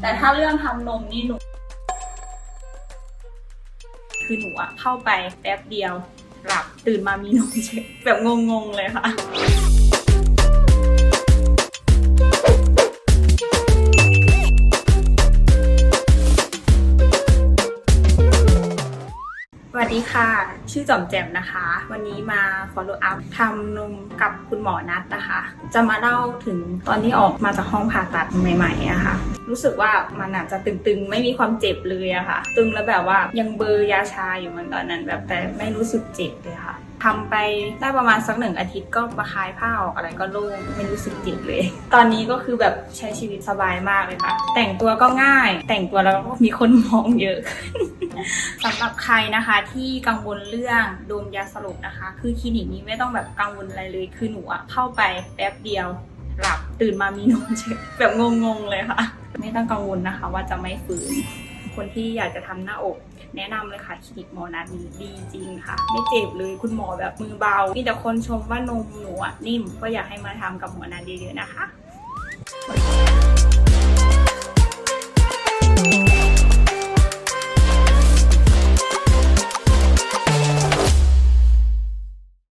แต่ถ้าเรื่องทำนมนี่หนู คือหนูอะเข้าไปแป๊บเดียวหลับตื่นมามีนมเฉยแบบงงๆเลยค่ะ สวัสดีค่ะ ชื่อจอมแจมนะคะ วันนี้มา follow up ทำนมกับคุณหมอนัดนะคะ จะมาเล่าถึงตอนที่ออกมาจากห้องผ่าตัดใหม่ๆอะค่ะ รู้สึกว่ามันอาจจะตึงๆ ไม่มีความเจ็บเลยอะค่ะ ตึงแล้วแบบว่ายังเบอร์ยาชาอยู่เหมันตอนนั้นแบบแต่ไม่รู้สึกเจ็บเลยค่ะทำไปได้ประมาณสักหนึ่งอาทิตย์ก็มาคลายผ้าออกอะไรก็โล่งไม่รู้สึกเจ็บเลย ตอนนี้ก็คือแบบใช้ชีวิตสบายมากเลยค่ะ แต่งตัวก็ง่าย แต่งตัวแล้วก็มีคนมองเยอะ สำหรับใครนะคะที่กังวลเรื่องโดนยาสลบนะคะ คือคลินิกนี้ไม่ต้องแบบกังวลอะไรเลยคือหนูอะเข้าไปแป๊บเดียวหลับตื่นมามีนมเฉยแบบงงๆเลยค่ะ ไม่ต้องกังวลนะคะว่าจะไม่ฟื้นคนที่อยากจะทำหน้าอก แนะนำเลยค่ะคลินิกหมอนัดนี้ดีจริงค่ะ ไม่เจ็บเลยคุณหมอแบบมือเบา มีแต่คนชมว่านมหนูอะนิ่มก็อยากให้มาทำกับหมอนัดเยอะๆนะคะ